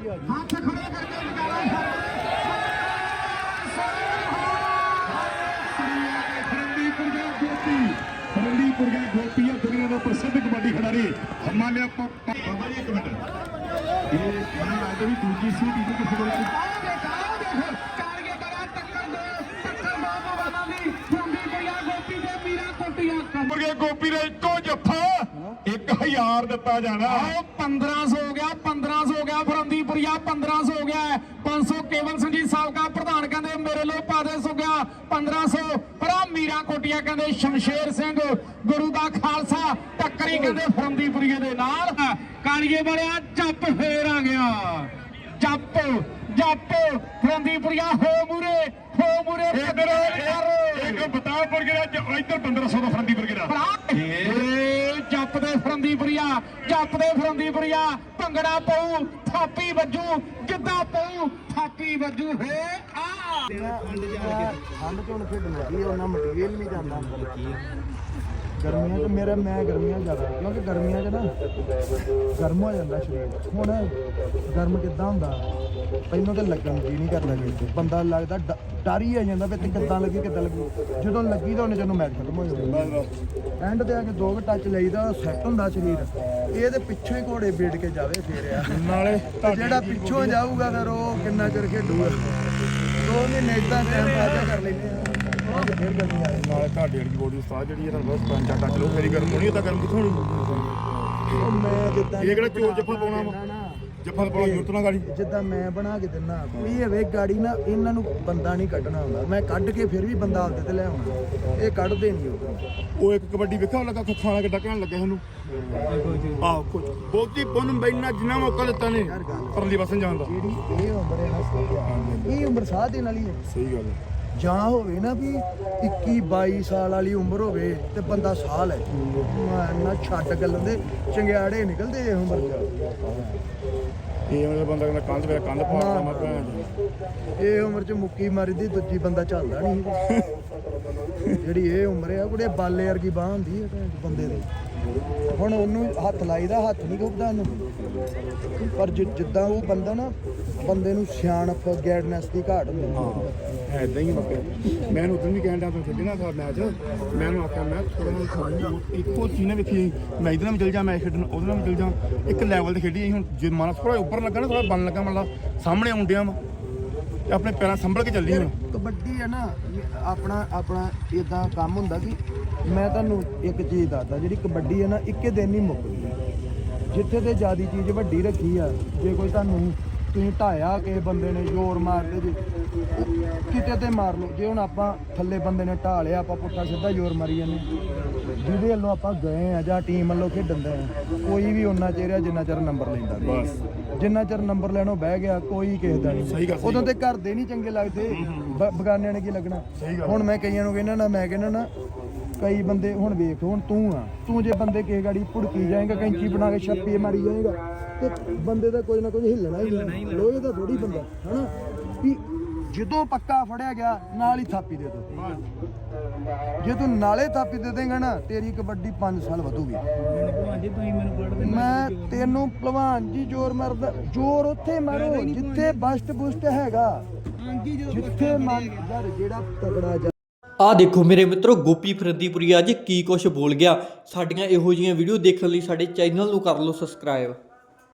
ਹੱਥ ਖੜੇ ਕਰਕੇ ਨਜ਼ਾਰਾ ਰੰਦੀਪੁਰਗਾ ਗੋਪੀ ਗੋਪੀ ਆ ਦੁਨੀਆ ਦਾ ਪ੍ਰਸਿੱਧ ਕਬੱਡੀ ਖਿਡਾਰੀ ਹਿਮਾਲਿਆ ਬਾਬਾ ਜੀ ਇੱਕ ਮਿੰਟ ਇਹ ਮੈਨੂੰ ਲੱਗਦਾ ਵੀ ਦੂਜੀ ਸੀ ਤੀਜੀ ਕਿਸੇ ਕੋਲ ਮੁਰਗੇ ਗੋਪੀ ਦਾ ਇੱਕੋ ਜੱਫਾ 1000 ਦਿੱਤਾ ਜਾਣਾ। ਆਓ 1500 ਹੋ ਗਿਆ 1500 ਹੋ ਗਿਆ ਫਰੰਦੀਪੁਰੀਆ 1500 ਹੋ। ਗਿਆ 500 ਕੇਵਲ ਸੰਜੀਤ ਸਾਬਕਾ ਪ੍ਰਧਾਨ ਕਹਿੰਦੇ ਮੇਰੇ ਲਈ ਪਾਦੇਸ ਹੋ ਗਿਆ 1500 ਪਰ ਮੀਰਾ ਕੋਟੀਆ ਕਹਿੰਦੇ ਸ਼ਮਸ਼ੇਰ ਸਿੰਘ ਗੁਰੂ ਦਾ ਖਾਲਸਾ ਟੱਕਰੀ ਕਹਿੰਦੇ ਫਰੰਦੀਪੁਰੀਏ ਦੇ ਨਾਲ। ਕਾਲੀਏ ਵਾਲਿਆ ਜੱਪ ਫੇਰ ਆ ਗਿਆ। ਜੱਪ ਜੱਪ ਫਰੰਦੀਪੁਰੀਆ ਹੋ ਮੂਰੇ ਹੋ ਮੂਰੇ ਇਧਰ ਇੱਕ ਬਤਾਪੁਰਗੇ ਦਾ ਜ- ਇੱਧਰ 1500 ਦਾ ਏ ਜੱਪ ਦੇ ਫਰੰਦੀਪੁਰੀਆ ਜੱਪ ਦੇ ਭੰਗੜਾ ਪਊ, ਥਾਪੀ ਵੱਜੂ, ਗਿੱਧਾ ਪਊ ਥਾਪੀ ਵੱਜੂ, ਹੇ ਆ ਠੰਡ ਚ ਹੁਣ ਲੱਗੀ ਉਹਨਾਂ ਮਟੀਰੀਅਲ ਨਹੀਂ ਜਾਂਦਾ ਅੰਦਰ ਕੀ ਗਰਮੀਆਂ 'ਚ ਮੇਰਾ, ਮੈਂ ਗਰਮੀਆਂ ਜ਼ਿਆਦਾ, ਕਿਉਂਕਿ ਗਰਮੀਆਂ 'ਚ ਨਾ ਗਰਮ ਹੋ ਜਾਂਦਾ ਸਰੀਰ। ਹੁਣ ਗਰਮ ਕਿੱਦਾਂ ਹੁੰਦਾ? ਪਹਿਲਾਂ ਤਾਂ ਲੱਗਣ ਜੀ ਨਹੀਂ ਕਰਦਾ ਕਿਸੇ ਬੰਦਾ ਲੱਗਦਾ ਡ- ਡਰ ਹੀ ਆ ਜਾਂਦਾ ਵੀ ਤੇ ਕਿੱਦਾਂ ਲੱਗੀ ਕਿੱਦਾਂ ਲੱਗੀ। ਜਦੋਂ ਲੱਗੀ ਤਾਂ ਉਹਨੇ ਜਦੋਂ ਮੈਚ ਖਤਮ ਹੋ ਜਾਂਦਾ ਐਂਡ ਤੇ ਆ ਕੇ ਦੋ ਕੁ ਟੱਚ ਲਈਦਾ ਸੈੱਟ ਹੁੰਦਾ ਸਰੀਰ। ਇਹ ਤੇ ਪਿੱਛੋਂ ਹੀ ਘੋੜੇ ਬੇੜ ਕੇ ਜਾਵੇ ਫੇਰ ਆ। ਨਾਲੇ ਤੇ ਜਿਹੜਾ ਪਿੱਛੋਂ ਜਾਊਗਾ ਫਿਰ ਉਹ ਕਿੰਨਾ ਚਿਰ ਖੇਡੂਗਾ। ਦੋ ਮਹੀਨੇ ਇਦਾਂ ਟਾਈਮ ਪਾਸ ਕਰ ਲੈਂਦੇ ਆ। ਫਿਰ। ਨਾਲੇ ਤੁਹਾਡੀ ਵਾਲੀ ਬੋਡੀ ਉਸਤਾਦ ਜਿਹੜੀ ਹੈ ਤੁਹਾਨੂੰ ਬਸ ਪੰਜ ਚਾਰ ਟੱਚ ਲਓ ਮੇਰੀ ਗਰਮ ਹੋਣੀ ਤਾਂ ਗਰਮ ਕਿੱਥੋਂ ਹੋਣੀ? ਉਹ ਇਹ ਕਿਹੜਾ ਚੋਰ ਜੱਫਾ ਪਾਉਣਾ ਵਾ? ਜੱਫਾ ਪਾਉਣਾ ਜ਼ਰੂਰਤ ਨਾ ਗਾੜੀ। ਜਿੱਦਾਂ ਮੈਂ ਬਣਾ ਕੇ ਦਿੰਨਾ ਕੋਈ ਹੋਵੇ ਗਾੜੀ ਨਾ ਇਹਨਾਂ ਨੂੰ ਬੰਦਾ ਨਹੀਂ ਕੱਢਣਾ ਹੁੰਦਾ ਮੈਂ ਕੱਢ ਕੇ ਫਿਰ ਵੀ ਬੰਦਾ ਆਪਦੇ ਤੇ ਲੈ ਆਉਣਾ। ਇਹ ਕੱਢਦੇ ਨਹੀਂ ਉਹ। ਉਹ ਇੱਕ ਕਬੱਡੀ ਵੇਖਿਆ ਲੱਗਾ ਵਾਲਾ ਕਿੱਦਾਂ ਕਹਿਣ ਲੱਗਾ ਸਾਨੂੰ? ਆਹ ਕੁਝ ਬਹੁਤੀ ਪੁੰਨ ਬੈਨਾ ਜਿੰਨਾ ਮੌਕਾ ਦਿੱਤਾ ਨੇ ਪਰਲੀ ਵਸਨ ਜਾਣ ਦਾ ਜਿਹੜੀ ਇਹ ਉਮਰ ਹੈ ਨਾ। ਇਹ ਉਮਰ ਸਾਹ ਦੇਣ ਵਾਲੀ ਹੈ। ਸਹੀ ਗੱਲ ਹੈ। ਜਾਂ ਹੋਵੇ ਨਾ ਵੀ 21 22 ਸਾਲ ਵਾਲੀ ਉਮਰ ਹੋਵੇ ਤੇ ਬੰਦਾ ਸਾਹ ਲੈ ਨਾ ਛੱਡ ਗੱਲਾਂ ਦੇ ਚੰਗਿਆੜੇ ਨਿਕਲਦੇ ਇਹ ਉਮਰ ਚ। ਇਹ ਵਾਲਾ ਬੰਦਾ ਕਹਿੰਦਾ ਕੰਧ ਵੇ ਕੰਧ ਪਾੜਦਾ ਮੈਂ ਭੈਣ ਚੋਦ। ਇਹ ਉਮਰ ਚ ਮੁੱਕੀ ਮਾਰੀ ਦੀ ਦੂਜੀ ਬੰਦਾ ਚੱਲਦਾ ਨਹੀਂ। ਜਿਹੜੀ ਇਹ ਉਮਰ ਆ ਉਹਦੇ ਬਾਲੇ ਵਰਗੀ ਬਾਹ ਹੁੰਦੀ ਹੈ ਬੰਦੇ ਦੇ। ਹੁਣ ਉਹਨੂੰ ਹੱਥ ਲਾਈਦਾ, ਹੱਥ ਨਹੀਂ ਘੁੱਟਦਾ ਉਹਨੂੰ। ਪਰ ਜਿੱਦਾਂ ਉਹ ਬੰਦਾ ਨਾ, ਬੰਦੇ ਨੂੰ ਸਿਆਣਪ ਗੈਡਨੈਸ ਦੀ ਘਾਟ ਹੁੰਦੀ ਹੈ। ਹੈ ਹੀ ਮੱਕੇ ਮੈਂ ਉਹਨੂੰ ਵੀ ਕਹਿਣ ਡਿਆ ਤੂੰ ਖੇਡਣਾ ਤਾਂ ਮੈਚ। ਮੈਂ ਉਹਨੂੰ ਆਖਿਆ, ਮੈਂ ਥੋੜਾ ਜਿਹਾ ਇੱਕੋ ਚੀਜ਼ ਨਾ ਵੇਖੀ ਮੈਂ ਇਧਰ ਨਾਲ ਵੀ ਚਲ ਜਾ ਮੈਚ ਖੇਡਣ ਉਹਦੇ ਨਾਲ ਵੀ ਚਲ ਜਾ। ਇੱਕ ਲੈਵਲ ਤੇ ਖੇਡੀ ਅਸੀਂ ਹੁਣ, ਜੇ ਮਨ ਥੋੜਾ ਉੱਪਰ ਲੱਗਾ ਨਾ ਥੋੜਾ ਬਣ ਲੱਗਾ, ਮਤਲਬ ਸਾਹਮਣੇ ਆਉਂਦਿਆਂ ਵਾ। ਆਪਣੇ ਪੈਰਾਂ ਸੰਭਲ ਕੇ ਚੱਲੀ ਹੁਣ। ਕਬੱਡੀ ਹੈ ਨਾ, ਇਹ ਆਪਣਾ ਆਪਣਾ ਇਦਾਂ ਕੰਮ ਹੁੰਦਾ ਕਿ ਮੈਂ ਤੁਹਾਨੂੰ ਇੱਕ ਚੀਜ਼ ਦੱਸਦਾ, ਜਿਹੜੀ ਕਬੱਡੀ ਹੈ ਨਾ, ਇੱਕੇ ਦਿਨ ਹੀ ਮੁੱਕਦੀ ਜਿੱਥੇ ਤੇ ਜਿਆਦੀ ਚੀਜ਼ ਵੱਡੀ ਰੱਖੀ ਆ, ਜੇ ਕੋਈ ਤੁਹਾਨੂੰ ਤੁਸੀਂ ਢਾਇਆ ਕਿਸੇ ਬੰਦੇ ਨੇ ਜ਼ੋਰ ਮਾਰਦੇ ਜੇ। ਕਿਤੇ ਤੇ ਮਾਰ ਲਓ। ਜੇ ਹੁਣ ਆਪਾਂ ਥੱਲੇ ਬੰਦੇ ਨੇ ਢਾ ਲਿਆ ਆਪਾਂ ਪੁੱਠਾ ਸਿੱਧਾ ਜ਼ੋਰ ਮਾਰੀ ਜਾਂਦੇ। ਜਿਹਦੇ ਵੱਲੋਂ ਆਪਾਂ ਗਏ ਆ ਜਾਂ ਟੀਮ ਵੱਲੋਂ ਖੇਡਣ ਦੇ ਆ ਕੋਈ ਵੀ ਉਹਨਾਂ ਚਿਹਰਾ ਜਿੰਨਾ ਚਿਰ ਨੰਬਰ ਲੈਂਦਾ ਨਹੀਂ। ਬਸ। ਜਿੰਨਾ ਚਿਰ ਨੰਬਰ ਲੈਣੋਂ ਬਹਿ ਗਿਆ ਕੋਈ ਕਿਸੇ ਦਾ ਨਹੀਂ। ਉਦੋਂ ਤੇ ਘਰ ਦੇ ਨਹੀਂ ਚੰਗੇ ਲੱਗਦੇ। ਬਗਾਨਿਆਂ ਨੇ ਕੀ ਲੱਗਣਾ। ਹੁਣ ਮੈਂ ਕਈਆਂ ਨੂੰ ਕਹਿੰਦਾ ਨਾ ਮੈਂ ਕਹਿੰਦਾ ਨਾ ਕਈ ਬੰਦੇ ਹੁਣ ਵੇਖ ਹੁਣ ਤੂੰ ਆ। ਤੂੰ ਜੇ ਬੰਦੇ ਕਿਸੇ ਗਾੜੀ ਭੁੜਕੀ ਜਾਏਗਾ ਕੈਂਚੀ ਬਣਾ ਕੇ ਛੱਪੇ ਮਾਰੀ ਜਾਏਗਾ ਤੇ ਬੰਦੇ ਦਾ ਕੁਝ ਨਾ ਕੁਝ ਹਿੱਲਣਾ ਹੀ ਨਹੀਂ ਲੋਹੇ ਦਾ ਥੋੜੀ ਬੰਦਾ ਹਨਾ? ਵੀ ਜਦੋਂ ਪੱਕਾ ਫੜਿਆ ਗਿਆ ਨਾਲ ਹੀ ਥਾਪੀ ਦੇ ਦੋ। ਜੇ ਤੂੰ ਨਾਲੇ ਥਾਪੀ ਦੇ ਦੇਂਗਾ ਨਾ ਤੇਰੀ ਕਬੱਡੀ 5 ਸਾਲ ਵਧੂਗੀ। ਮੈਂ ਤੈਨੂੰ ਭਲਵਾਨ ਜੀ ਜ਼ੋਰ ਮਾਰਦਾ ਜ਼ੋਰ ਉੱਥੇ ਮਾਰੋ ਜਿੱਥੇ ਬਸਟ ਬੁਸਟ ਹੈਗਾ। ਜਿੱਥੇ ਮਨ ਯਾਰ ਜਿਹੜਾ ਤਗੜਾ ਆ ਦੇਖੋ ਮੇਰੇ ਮਿੱਤਰੋ, ਗੋਪੀ ਫਰੰਦੀਪੁਰੀ ਅੱਜ ਕੀ ਕੁਛ ਬੋਲ ਗਿਆ। ਸਾਡੀਆਂ ਇਹੋ ਜਿਹੀਆਂ ਵੀਡੀਓ ਦੇਖਣ ਲਈ ਸਾਡੇ ਚੈਨਲ ਨੂੰ ਕਰ ਲਓ ਸਬਸਕ੍ਰਾਈਬ